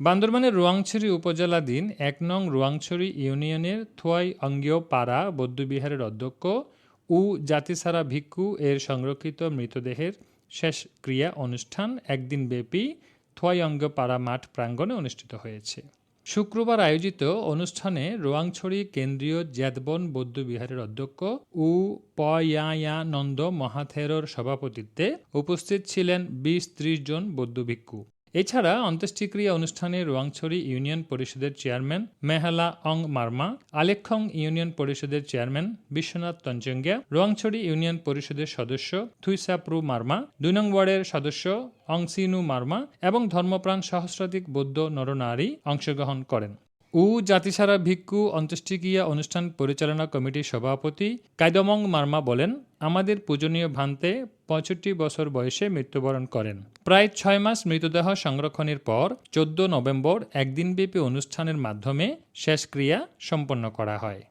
বান্দরবানের রোয়াংছড়ি উপজেলাধীন এক নং রোয়াংছড়ি ইউনিয়নের থোয়াই অঙ্গীয় পাড়া বৌদ্ধবিহারের অধ্যক্ষ উ জাতিসারা ভিক্ষু এর সংরক্ষিত মৃতদেহের শেষ ক্রিয়া অনুষ্ঠান একদিন ব্যাপী থোয়াই অঙ্গীয় পাড়া মাঠ প্রাঙ্গণে অনুষ্ঠিত হয়েছে। শুক্রবার আয়োজিত অনুষ্ঠানে রোয়াংছড়ি কেন্দ্রীয় জ্যাদবন বৌদ্ধবিহারের অধ্যক্ষ উ পয়ায়ানন্দ মহাথেরোর সভাপতিত্বে উপস্থিত ছিলেন বিশ ত্রিশ জন বৌদ্ধ ভিক্ষু। এছাড়া অন্ত্যেষ্টিক্রিয়া অনুষ্ঠানে রোয়াংছড়ি ইউনিয়ন পরিষদের চেয়ারম্যান মেহালা অং মার্মা আলেক্ষং ইউনিয়ন পরিষদের চেয়ারম্যান বিশ্বনাথ তঞ্জঙ্গিয়া, রোয়াংছড়ি ইউনিয়ন পরিষদের সদস্য থুইসাপ্রু মার্মা দুই নং ওয়ার্ডের সদস্য অংসিনু মার্মা এবং ধর্মপ্রাণ সহস্রাধিক বৌদ্ধ নরনারী অংশগ্রহণ করেন। উ জাতিসারা ভিক্ষু অন্ত্যেষ্টিক্রিয়া অনুষ্ঠান পরিচালনা কমিটির সভাপতি কায়দমং মার্মা বলেন, আমাদের পূজনীয় ভান্তে পঁয়ষট্টি বছর বয়সে মৃত্যুবরণ করেন। প্রায় ছয় মাস মৃতদেহ সংরক্ষণের পর চোদ্দ নভেম্বর একদিনব্যাপী অনুষ্ঠানের মাধ্যমে শেষক্রিয়া সম্পন্ন করা হয়।